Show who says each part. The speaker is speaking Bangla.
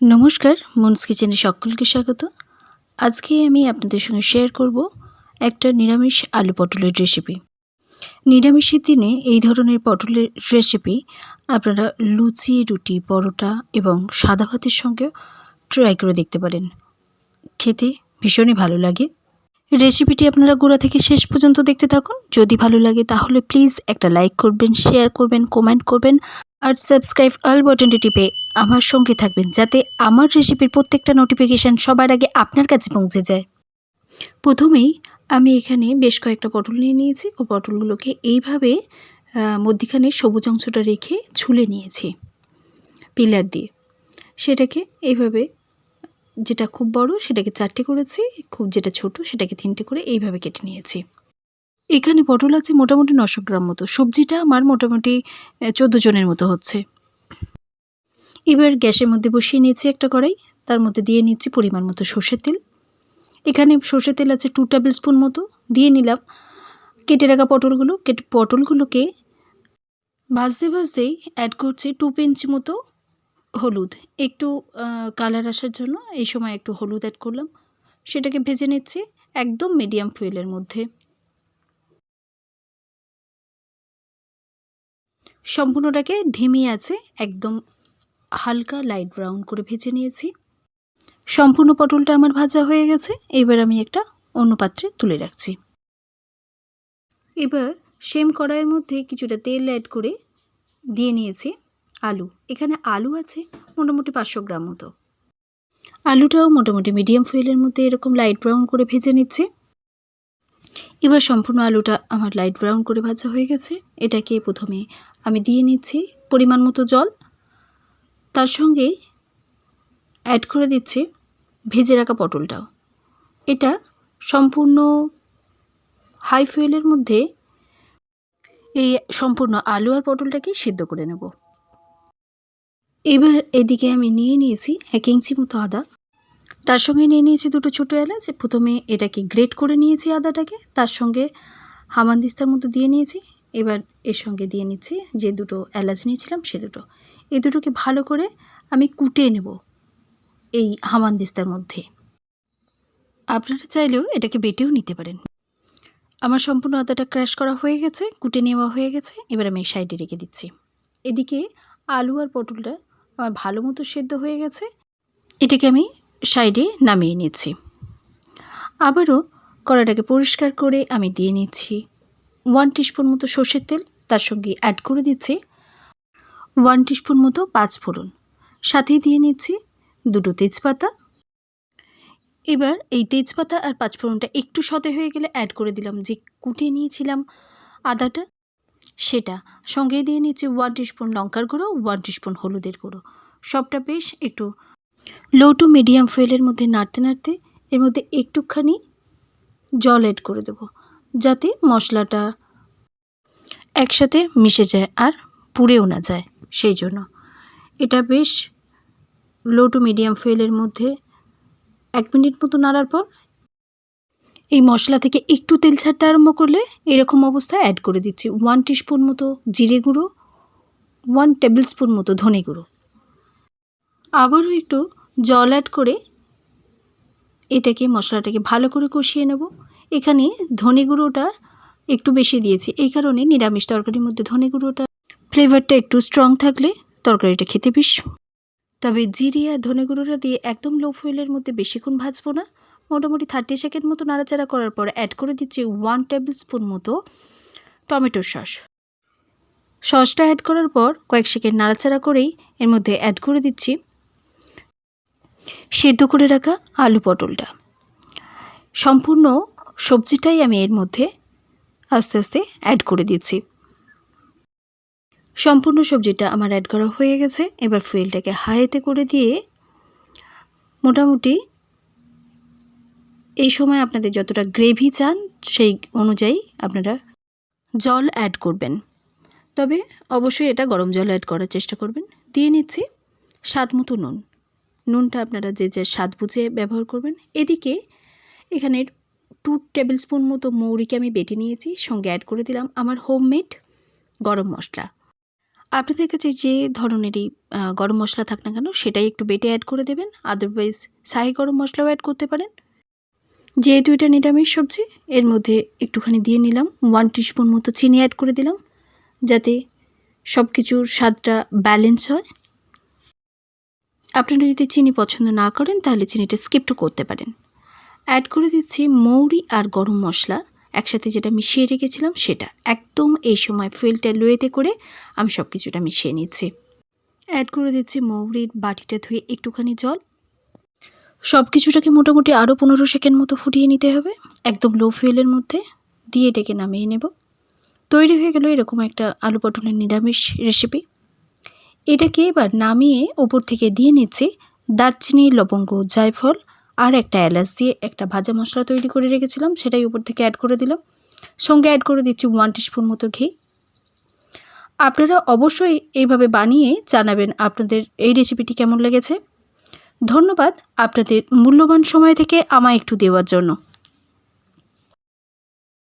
Speaker 1: নমস্কার, মুন্স কিচেনে সকলকে স্বাগত। আজকে আমি আপনাদের সঙ্গে শেয়ার করব একটা নিরামিষ আলু পটলের রেসিপি নিরামিষের দিনে এই ধরনের পটলের রেসিপি আপনারা লুচি, রুটি, পরোটা এবং সাদা ভাতের সঙ্গেও ট্রাই করে দেখতে পারেন। খেতে ভীষণই ভালো লাগে। রেসিপিটি আপনারা গোড়া থেকে শেষ পর্যন্ত দেখতে থাকুন। যদি ভালো লাগে তাহলে প্লিজ একটা লাইক করবেন শেয়ার করবেন কমেন্ট করবেন। আর সাবস্ক্রাইব অল বাটনটি টিপে আমার সঙ্গে থাকবেন যাতে আমার রেসিপির প্রত্যেকটা নোটিফিকেশান সবার আগে আপনার কাছে পৌঁছে যায়। প্রথমেই আমি এখানে বেশ কয়েকটা পটল নিয়ে নিয়েছি। ও পটলগুলোকে এইভাবে মধ্যিখানে সবুজ অংশটা রেখে ছুলে নিয়েছি পিলার দিয়ে। সেটাকে এইভাবে, যেটা খুব বড় সেটাকে চারটে করেছি, খুব যেটা ছোট সেটাকে তিনটে করে এইভাবে কেটে নিয়েছি। এখানে পটল আছে মোটামুটি নশো গ্রাম মতো। সবজিটা আমার মোটামুটি চোদ্দ জনের মতো হচ্ছে। এবার গ্যাসের মধ্যে বসিয়ে নিয়েছি একটা কড়াই। তার মধ্যে দিয়ে নিচ্ছি পরিমাণ মতো সর্ষের তেল। এখানে সর্ষের তেল আছে টু টেবিল স্পুন মতো। দিয়ে নিলাম কেটে রাখা পটলগুলো। কেটে, পটলগুলোকে ভাজতে ভাজতেই অ্যাড করছি টু পিঞ্চ মতো হলুদ। একটু কালার আসার জন্য এই সময় একটু হলুদ অ্যাড করলাম। সেটাকে ভেজে নিচ্ছি একদম মিডিয়াম ফুয়েলের মধ্যে। সম্পূর্ণটাকে ধিমি আছে একদম হালকা লাইট ব্রাউন করে ভেজে নিয়েছি। সম্পূর্ণ পটলটা আমার ভাজা হয়ে গেছে। এবার আমি একটা অন্য পাত্রে তুলে রাখছি। এবার সেম কড়াইয়ের মধ্যে কিছুটা তেল অ্যাড করে দিয়ে নিয়েছি আলু। এখানে আলু আছে মোটামুটি পাঁচশো গ্রাম মতো। আলুটাও মোটামুটি মিডিয়াম ফুয়েলের মধ্যে এরকম লাইট ব্রাউন করে ভেজে নিচ্ছি। এবার সম্পূর্ণ আলুটা আমার লাইট ব্রাউন করে ভাজা হয়ে গেছে। এটাকে প্রথমে আমি দিয়ে নিচ্ছি পরিমাণ মতো জল। তার সঙ্গে অ্যাড করে দিচ্ছি ভেজে রাখা পটলটাও। এটা সম্পূর্ণ হাই ফুয়েলের মধ্যে এই সম্পূর্ণ আলু আর পটলটাকে সিদ্ধ করে নেব। এবার এদিকে আমি নিয়ে নিয়েছি এক ইঞ্চি মতো আদা। তার সঙ্গে নিয়ে নিয়েছি দুটো ছোটো এলাচ। প্রথমে এটাকে গ্রেট করে নিয়েছি আদাটাকে। তার সঙ্গে হামানদিস্তার মতো দিয়ে নিয়েছি। এবার এর সঙ্গে দিয়ে নিচ্ছি যে দুটো এলাচ নিয়েছিলাম সে দুটো। এই দুটোকে ভালো করে আমি কুটে নেব এই হামানদিস্তার মধ্যে। আপনারা চাইলেও এটাকে বেটেও নিতে পারেন। আমার সম্পূর্ণ আদাটা ক্র্যাশ করা হয়ে গেছে, কুটে নেওয়া হয়ে গেছে। এবার আমি সাইডে রেখে দিচ্ছি। এদিকে আলু আর পটলটা আমার ভালো মতো সেদ্ধ হয়ে গেছে। এটাকে আমি সাইডে নামিয়ে নিচ্ছি। আবারও কড়াটাকে পরিষ্কার করে আমি দিয়ে নিচ্ছি। ওয়ান টিস্পুন মতো সর্ষের তেল তার সঙ্গে অ্যাড করে দিচ্ছি। ওয়ান টিস্পুন মতো পাঁচ ফোড়ন। সাথেই দিয়ে নিচ্ছি দুটো তেজপাতা। এবার এই তেজপাতা আর পাঁচফোড়নটা একটু সতে হয়ে গেলে অ্যাড করে দিলাম যে কুটে নিয়েছিলাম আদাটা, সেটা। সঙ্গে দিয়ে নিচ্ছি ওয়ান টিস্পুন লঙ্কার গুঁড়ো, ওয়ান টিস্পুন হলুদের গুঁড়ো। সবটা বেশ একটু লো টু মিডিয়াম ফুয়েলের মধ্যে নাড়তে নাড়তে এর মধ্যে একটুখানি জল অ্যাড করে দেব, যাতে মশলাটা একসাথে মিশে যায় আর পুড়েও না যায় সেই জন্য। এটা বেশ লো টু মিডিয়াম ফুয়েলের মধ্যে এক মিনিট মতো নাড়ার পর এই মশলা থেকে একটু তেল ছাড়তে আরম্ভ করলে এরকম অবস্থায় অ্যাড করে দিচ্ছি। ওয়ান টিস্পুন মতো জিরে গুঁড়ো ওয়ান টেবিল স্পুন মতো ধনে গুঁড়ো। আবারও একটু জল অ্যাড করে এটাকে, মশলাটাকে ভালো করে কষিয়ে নেব। এখানে ধনে গুঁড়োটা একটু বেশি দিয়েছি, এই কারণে নিরামিষ তরকারির মধ্যে ধনে গুঁড়োটা। ফ্লেভারটা একটু স্ট্রং থাকলে তরকারিটা খেতে বেশ তবে জিরে আর ধনে গুঁড়োটা দিয়ে একদম লো ফুয়েলের মধ্যে বেশিক্ষণ ভাজবো না। মোটামুটি থার্টি সেকেন্ড মতো নাড়াচাড়া করার পর অ্যাড করে দিচ্ছি ওয়ান টেবিল স্পুন মতো টমেটোর সস সসটা অ্যাড করার পর কয়েক সেকেন্ড নাড়াচাড়া করেই এর মধ্যে অ্যাড করে দিচ্ছি সেদ্ধ করে রাখা আলু পটলটা। সম্পূর্ণ সবজিটাই আমি এর মধ্যে আস্তে আস্তে অ্যাড করে দিচ্ছি। সম্পূর্ণ সবজিটা আমার অ্যাড করা হয়ে গেছে। এবার ফুয়েলটাকে হাইতে করে দিয়ে মোটামুটি এই সময় আপনাদের যতটা গ্রেভি চান সেই অনুযায়ী আপনারা জল অ্যাড করবেন। তবে অবশ্যই এটা গরম জল অ্যাড করার চেষ্টা করবেন। দিয়ে নিচ্ছি স্বাদ মতো নুন। নুনটা আপনারা যে যে স্বাদ বুঝে ব্যবহার করবেন। এদিকে এখানে টু টেবিল স্পুন মতো মৌরিকে আমি বেটে নিয়েছি, সঙ্গে অ্যাড করে দিলাম আমার হোমমেড গরম মশলা। আপনাদের কাছে যে ধরনেরই গরম মশলা থাক না কেন, সেটাই একটু বেটে অ্যাড করে দেবেন। আদারওয়াইজ শাহি গরম মশলাও অ্যাড করতে পারেন। যেহেতু এটা নিরামিষ সবজি, এর মধ্যে একটুখানি দিয়ে নিলাম। ওয়ান টিস্পুন মতো চিনি অ্যাড করে দিলাম, যাতে সব কিছুর স্বাদটা ব্যালেন্স হয়। আপনারা যদি চিনি পছন্দ না করেন, তাহলে চিনিটা স্কিপও করতে পারেন। অ্যাড করে দিচ্ছি মৌরি আর গরম মশলা। একসাথে যেটা মিশিয়ে রেখেছিলাম, সেটা। একদম এই সময় ফিল্টার লোয়েতে করে আমি সব কিছুটা মিশিয়ে নিচ্ছি। অ্যাড করে দিচ্ছি মৌরির বাটিটা ধুয়ে একটুখানি জল। সব কিছুটাকে মোটামুটি আরও পনেরো সেকেন্ড মতো ফুটিয়ে নিতে হবে, একদম লো ফ্লেমের মধ্যে। দিয়ে এটাকে নামিয়ে নেব। তৈরি হয়ে গেল এরকম একটা আলু পটলের নিরামিষ রেসিপি এটাকে এবার নামিয়ে ওপর থেকে দিয়ে নিচ্ছি দারচিনি, লবঙ্গ, জায়ফল আর একটা এলাচ দিয়ে একটা ভাজা মশলা তৈরি করে রেখেছিলাম, সেটাই উপর থেকে অ্যাড করে দিলাম। সঙ্গে অ্যাড করে দিচ্ছি ওয়ান টিস্পুন মতো ঘি। আপনারা অবশ্যই এইভাবে বানিয়ে জানাবেন আপনাদের এই রেসিপিটি কেমন লেগেছে। ধন্যবাদ আপনাদের মূল্যবান সময় থেকে আমায় একটু দেওয়ার জন্য।